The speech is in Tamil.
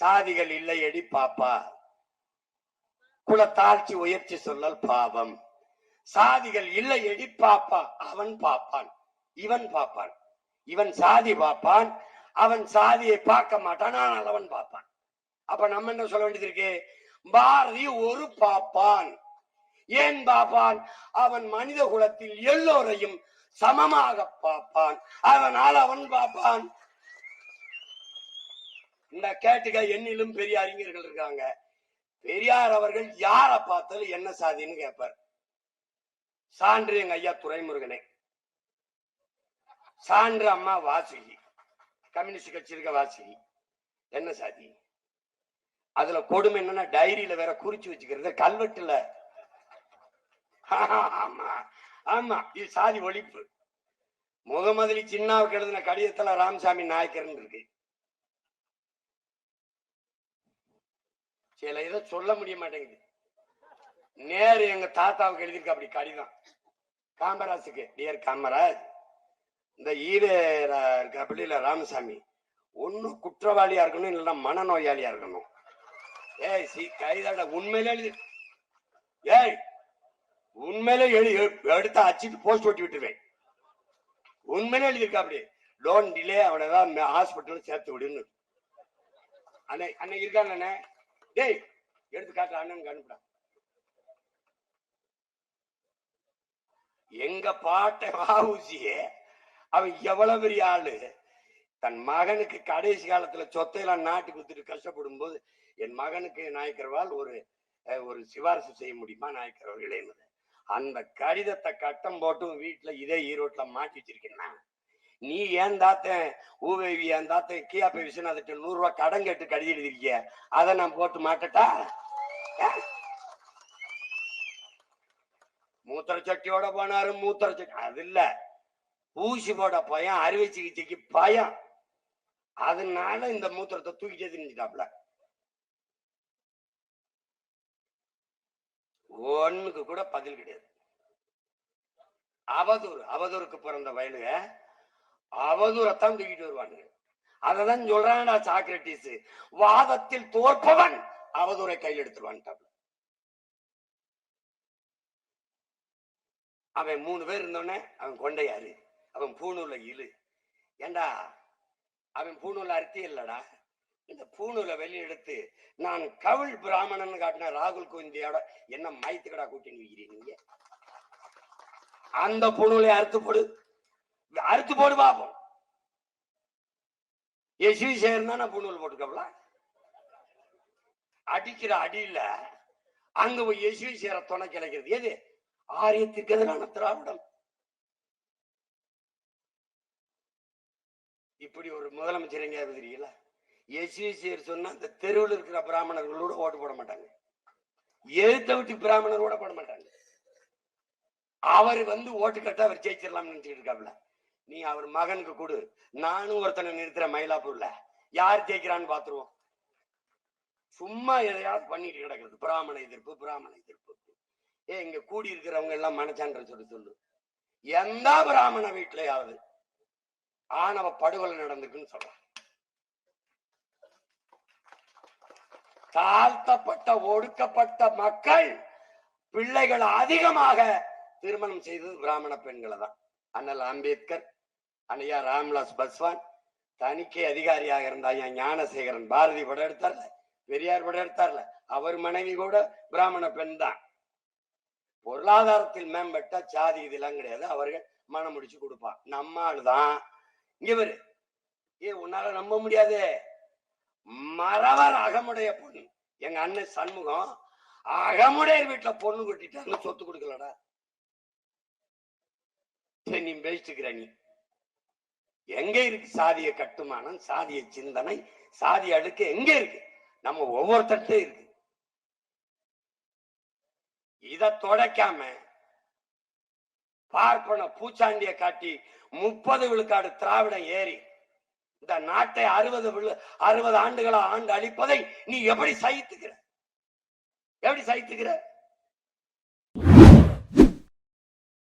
சாதிகள் இல்லையடி பாப்பா. குலத்தாழ்ச்சி உயர்ச்சி சொல்லல் பாவம். சாதிகள் இல்லையடி பாப்பா. அவன் பாப்பான். இவன் பாப்பான். இவன் சாதி பாப்பான். அவன் சாதியை பார்க்க மாட்டான். ஆனால் அவன் பாப்பான். அப்ப நம்ம என்ன சொல்ல வேண்டியது இருக்கு? பாரதி ஒரு பாப்பான். ஏன் பாப்பான் அவன் மனித குலத்தில் எல்லோரையும் சமமாக பார்ப்பான். அதனால் அவன் பார்ப்பான் இந்த கேட்டுக்க என்னிலும் பெரிய அறிஞர்கள் இருக்காங்க. பெரியார் அவர்கள் யாரை பார்த்தாலும் என்ன சாதின்னு கேட்பார். சான்று எங்க ஐயா துரைமுருகனே. சான்று அம்மா வாசுகி. கம்யூனிஸ்ட் கட்சி இருக்க வாசுகி. என்ன சாதி? அதுல கொடுமை என்னன்னா டைரியில வேற குறிச்சு வச்சுக்கிறது. கல்வெட்டுல ஆமா ஆமா இது சாதி ஒழிப்பு. முகமதுலி சின்னாவுக்கு எழுதின கடிதத்துல ராமசாமி நாயக்கர்னு இருக்கு. சில இதை சொல்ல முடிய மாட்டேங்குது. நேரு எங்க தாத்தாவுக்கு எழுதியிருக்க அப்படி கடிதம். காமராஜுக்கு டியர் காமராஜ் இந்த ஈரேரா இருக்க ராமசாமி ஒண்ணு குற்றவாளியா இருக்கணும் இல்லைன்னா மனநோயாளியா இருக்கணும். ஏய் சி கைதாட உண்மையிலே எழுதி ஏய் உண்மையிலே எழுதி எடுத்து அச்சிட்டு போஸ்ட் ஒட்டி விட்டுருவேன். உண்மையிலே எழுதியிருக்கா அப்படி லோன் டிலே அவனை தான் ஹாஸ்பிட்டல் சேர்த்து விடுன்னு. அண்ணே அண்ணே இருக்காங்க அண்ணே. டேய் எடுத்து காட்டுற அண்ணனுக்கு அனுப்புடா. எங்க பாட்டை வாவுசியே அவன் எவ்வளவு பெரிய ஆளு. தன் மகனுக்கு கடைசி காலத்துல சொத்தையெல்லாம் நாட்டு குத்துட்டு கஷ்டப்படும் போது என் மகனுக்கு நாயக்கர்வால் ஒரு ஒரு சிபாரிசு செய்ய முடியுமா நாயக்கர் அவர்களே? அந்த கடிதத்தை கட்டம் போட்டும் வீட்டுல இதே ஈரோட்ல மாட்டி வச்சிருக்கேன்னா நீ ஏன் தாத்தன் ஊவேவி ஏன் தாத்தன் கியாப்பை விஸ்வநாதத்தை நூறு ரூபாய் கடன் கேட்டு கடிதம் எழுதிருக்கிய அதை நான் போட்டு மாட்டட்டா? மூத்திர சட்டியோட போனாரு மூத்திர சட்டி அது இல்ல. ஊசி போட பயம் அறுவை சிகிச்சைக்கு பயம். அதனால இந்த மூத்திரத்தை தூக்கிட்டே தெரிஞ்சுட்டாப்ல ஒண்ணுக்கு கூட பதில் கிடையாது. அவதூறு அவதூறுக்கு பிறந்த வயலுக அவதூறத்தான் தூக்கிட்டு வருவானுங்க. அததான் சொல்றான்டா சாக்ரட்டிஸ் வாதத்தில் தோற்பவன் அவதூரை கையில் அவன் மூணு பேர் இருந்தோடனே அவன் கொண்டையாரு அவன் பூணூல்ல இழு. ஏண்டா? அவன் பூணூல்ல அர்த்தம் இல்லடா. இந்த பூணூலை வெளியெடுத்து நான் கவுள் பிராமணன் காட்டின ராகுல் கோவிந்தியோட என்ன மயத்துக்கடா கூட்டின்னு வைக்கிறீங்க நீங்க? அந்த பூணூலை அறுத்து போடு. அறுத்து போடு பாப்போம். எஸ்வி சேர்னா பூணூல் போட்டுக்கப்ல அடிக்கிற அடியில அங்க போய் எஸ்வி சேர துணை கிடைக்கிறது எது? ஆரியத்திற்கு எதிரான திராவிடம். இப்படி ஒரு முதலமைச்சர் எங்கேயாவது தெரியல எஸ்விசியர் சொன்னா இந்த தெருவில் இருக்கிற பிராமணர்களோட ஓட்டு போட மாட்டாங்க. எழுத்த விட்டு பிராமணரோட போட மாட்டாங்க. அவர் வந்து ஓட்டு கட்ட அவர் ஜெயிச்சிடலாம்னு நினைச்சிட்டு இருக்காப்ல. நீ அவர் மகனுக்கு கொடு. நானும் ஒருத்தனை நிறுத்துற மயிலாப்பூர்ல. யார் ஜெயிக்கிறான்னு பாத்துருவோம். சும்மா எதையாவது பண்ணிட்டு கிடக்குறது. பிராமண எதிர்ப்பு பிராமண எதிர்ப்பு. ஏ இங்க கூடி இருக்கிறவங்க எல்லாம் மனச்சான்ற சொல்லி சொல்லு. எந்த பிராமண வீட்லயாவது ஆணவ படுகொலை நடந்துக்குன்னு சொல்றான். தாழ்த்தப்பட்ட ஒடுக்கப்பட்ட மக்கள் பிள்ளைகள் அதிகமாக திருமணம் செய்தது பிராமண பெண்களை தான் அண்ணல் அம்பேத்கர் அண்ணையா ராம்விலாஸ் பஸ்வான் தணிக்கை அதிகாரியாக இருந்தா ஐயா ஞானசேகரன் பாரதி படம் எடுத்தார்ல பெரியார் படம் எடுத்தார்ல அவர் மனைவி கூட பிராமண பெண் தான் பொருளாதாரத்தில் மேம்பட்ட சாதி இதெல்லாம் கிடையாது. அவர்கள் மனம் முடிச்சு கொடுப்பான். நம்ம ஆளுதான். இங்க ஏ உன்னால நம்ப முடியாது. மறவர் அகமுடைய பொண்ணு. எங்க அண்ணன் சண்முகம் அகமுடைய வீட்டுல பொண்ணு கொட்டிட்டாங்க சொத்து கொடுக்கலடா. சரி, நீ பேசிட்டுக்கிற நீ. எங்க இருக்கு சாதிய கட்டுமானம் சாதிய சிந்தனை சாதி அடுக்கு எங்க இருக்கு? நம்ம ஒவ்வொருத்தட்டே இருக்கு. இத தொடக்காம பார்ப்பன பூச்சாண்டிய காட்டி முப்பது விழுக்காடு திராவிடம் ஏறி இந்த நாட்டை அறுபது அறுபது ஆண்டுகளா ஆண்டு அழிப்பதை நீ எப்படி சகித்துக்கிற? எப்படி சகித்துக்கிற?